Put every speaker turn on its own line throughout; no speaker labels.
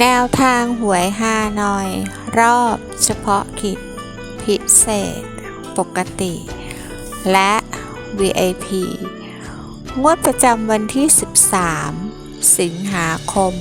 แนวทางหวยฮานอย รอบเฉพาะกิจ พิเศษ ปกติ และ VIP งวดประจำวันที่ 13 สิงหาคม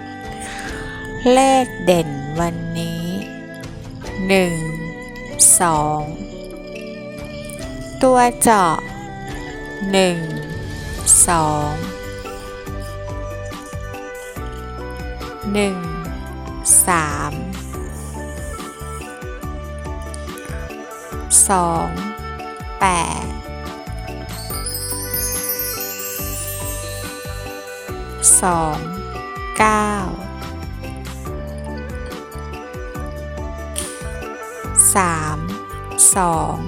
2567 เลขเด่นวันนี้ 1 2 ตัวเจาะ 1 2 หนึ่งสามสองแปดสองเก้าสามสอง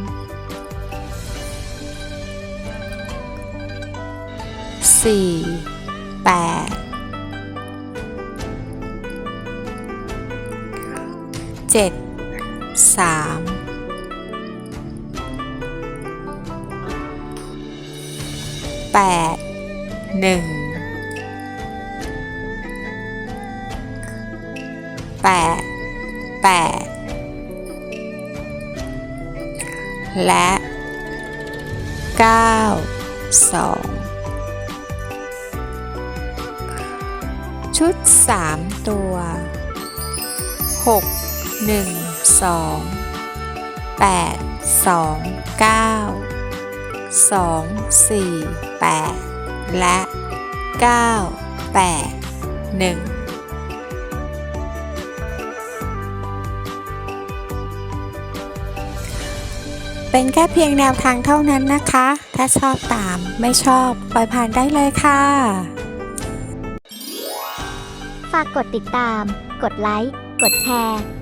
สี่แปด เจ็ดสามแปดหนึ่งแปดแปดและเก้าสองชุดสามตัวหก หนึ่งสองแปดสองเก้าสองสี่แปดและเก้าแปดหนึ่งเป็นแค่เพียงแนวทางเท่านั้นนะคะ ถ้าชอบตาม ไม่ชอบ ปล่อยผ่านได้เลยค่ะ
ฝากกดติดตาม กดไลค์ กดแชร์